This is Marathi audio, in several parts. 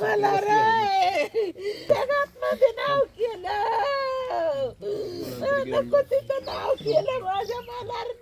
मला रे जगातमध्ये नाव केलं. नको तिथं नाव केलं माझ्या मलार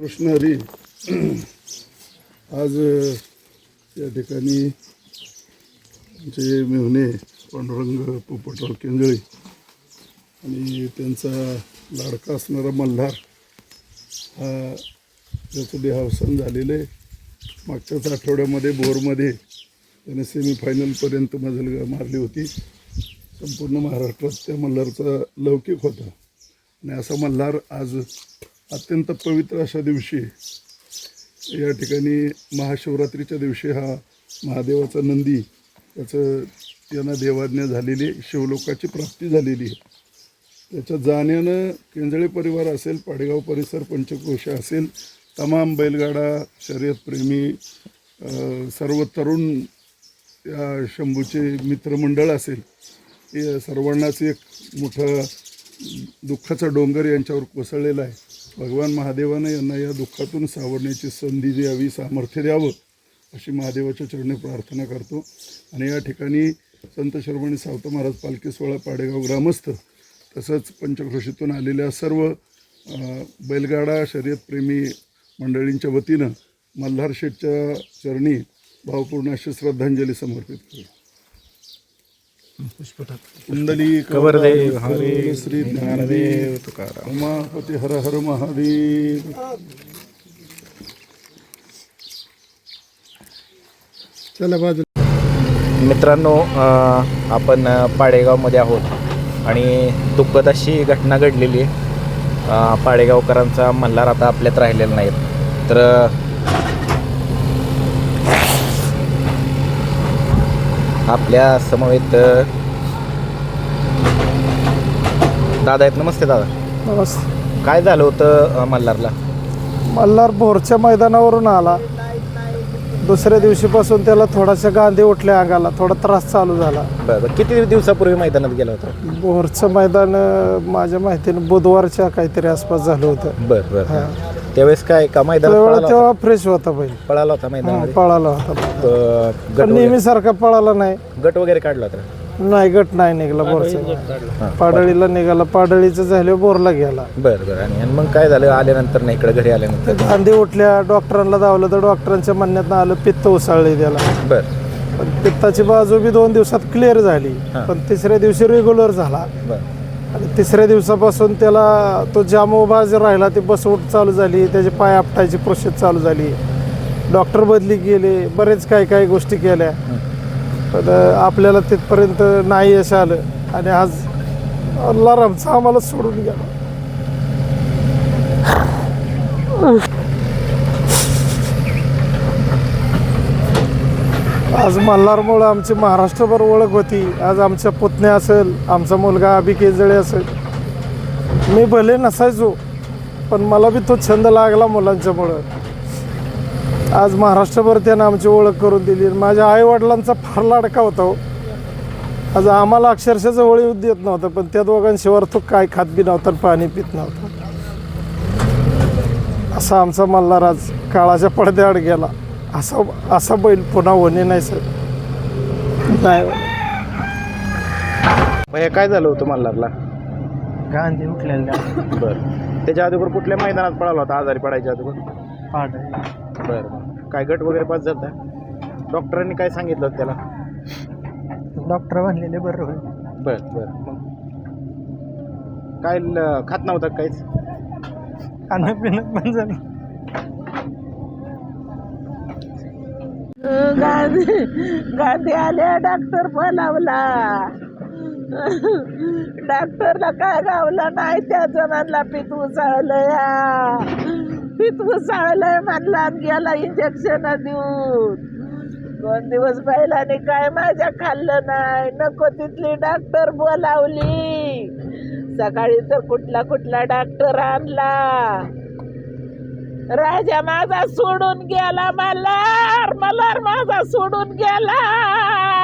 कृष्ण हरी आज या ठिकाणी आमचे मेहुणे पांडुरंग पोपटराव केंजळे आणि त्यांचा लाडका असणारा मल्हार हा त्याचं देहावसान झालेलं आहे. मागच्याच आठवड्यामध्ये बोरमध्ये त्याने सेमीफायनलपर्यंत मजल मारली होती. संपूर्ण महाराष्ट्रात त्या मल्हारचा लौकिक होता. आणि असा मल्हार आज अत्यंत पवित्र अशा दिवशी या ठिकाणी महाशिवरात्रीच्या दिवशी हा महादेवाचा नंदी याचं यांना देवाज्ञा झालेली शिवलोकाची प्राप्ती झालेली आहे. त्याच्या जाण्यानं केंजळे परिवार असेल पाडेगाव परिसर पंचक्रोश असेल तमाम बैलगाडा शर्यतप्रेमी सर्व तरुण या शंभूचे मित्रमंडळ असेल हे सर्वांनाच एक मोठं दुःखाचा डोंगर यांच्यावर कोसळलेला आहे. भगवान महादेवानं यांना या दुःखातून सावरण्याची संधी द्यावी सामर्थ्य द्यावं अशी महादेवाच्या चरणी प्रार्थना करतो. आणि या ठिकाणी संत शर्मणी सावत महाराज पालखी सोहळा पाडेगाव ग्रामस्थ तसंच पंचक्रोशीतून आलेल्या सर्व बैलगाडा शर्यतप्रेमी मंडळींच्या वतीनं मल्हार शेठच्या चरणी भावपूर्ण अशी श्रद्धांजली समर्पित करू. कुंडली कवरदेव हरे श्री ज्ञानदेव तुकाराम। उमापती हर हर महादेव। चला बाजू मित्रांनो आपण पाडेगावमध्ये आहोत आणि दुःखद अशी घटना घडलेली आहे. पाडेगावकरांचा मल्हार आता आपल्यात राहिलेला नाहीत. तर आपल्या समवेत दादा आहेत. नमस्ते दादा. नमस्ते. काय झालं होतं अ, मल्हारला? मल्हार भोरच्या मैदानावरून आला. दुसऱ्या दिवशीपासून त्याला थोडासा गांधी उठल्या अंगाला. थोडा त्रास चालू झाला. बरं बरं. किती दिवसापूर्वी मैदानात गेला होता? भोरचं मैदान अं, माझ्या माहितीनं बुधवारच्या काहीतरी आसपास झालं होतं. बरं बरं. त्यावेळेस काय का त्यावेळेला पळाला तेव्हा फ्रेश होता बैल? पळाला होता हा, मैदानामध्ये? पळाला होता गट पण वगैरे नेहमीसारखा पळाला नाही. गट वगैरे काढला होता? नाही गट नाही निघाला बोरचा पाडळीला निघाला. पाडळीचं झाल्यावर बोरला गेला. बरं बरं. आणि आणि मग काय झालं? आल्यानंतर नाही इकडे घरी आल्यानंतर? गांधी उठल्या डॉक्टरांना धावलं तर डॉक्टरांच्या म्हणण्यात आलं पित्त उसळले त्याला. बरं. पण पित्ताची बाजू बी दोन दिवसात क्लिअर झाली. पण तिसऱ्या दिवशी रेग्युलर झाला. बरं. आणि तिसऱ्या दिवसापासून त्याला तो जाम उभा जे राहिला ती बसवट चालू झाली त्याचे पाय आपटायची प्रोसेस चालू झाली. डॉक्टर बदली गेले बरेच काही काही गोष्टी केल्या. पण आपल्याला तिथपर्यंत नाही यश आलं आणि आज अल्लारामचा आम्हाला सोडून गेला. आज मल्हारमुळं आमची महाराष्ट्रभर ओळख होती. आज आमच्या पुतण्या असेल आमचा मुलगा अभि केजळे असेल. मी भले नसायचो पण मला बी तो छंद लागला मुलांच्यामुळं. आज महाराष्ट्रभर त्यानं आमची ओळख करून दिली. माझ्या आईवडिलांचा फार लाडका होता हो. आज आम्हाला अक्षरशः जवळ येऊ देत नव्हतं पण त्या दोघांशिवाय तो काय खात बी नव्हता आणि पाणी पित नव्हता. असा आमचा मल्हार आज काळाच्या पडद्याआड गेला. असा असा बैल पुन्हा होणे नाही सर. नाही. भैया काय झालं होतं मल्हारला? गांधी उठलेल्या बरं. त्याच्या अगोदर कुठल्या मैदानात पळाला होता? आजारी पडायच्या अगोदर? पाठ बरं काय गट वगैरे पास झालता? डॉक्टरांनी काय सांगितलं होतं त्याला? डॉक्टर म्हणलेले बरं होईल. बरं बरं. मग काय ल- खात नव्हता का काहीच? खाणं पिणं पण झालं. गांधी गांधी आल्या डॉक्टर बोलावला. डॉक्टरला काय गावलं नाही त्या जणांना पित उचाळलंय पित उचाळलंय म्हणला गेला इंजेक्शन देऊन. दोन दिवस बैलाने काय माझ्या खाल्लं नाही नको तिथली डॉक्टर बोलावली. सकाळी तर कुठला कुठला डॉक्टर आणला. राजा माझा सोडून गेला मलार मलार माझा सोडून गेला.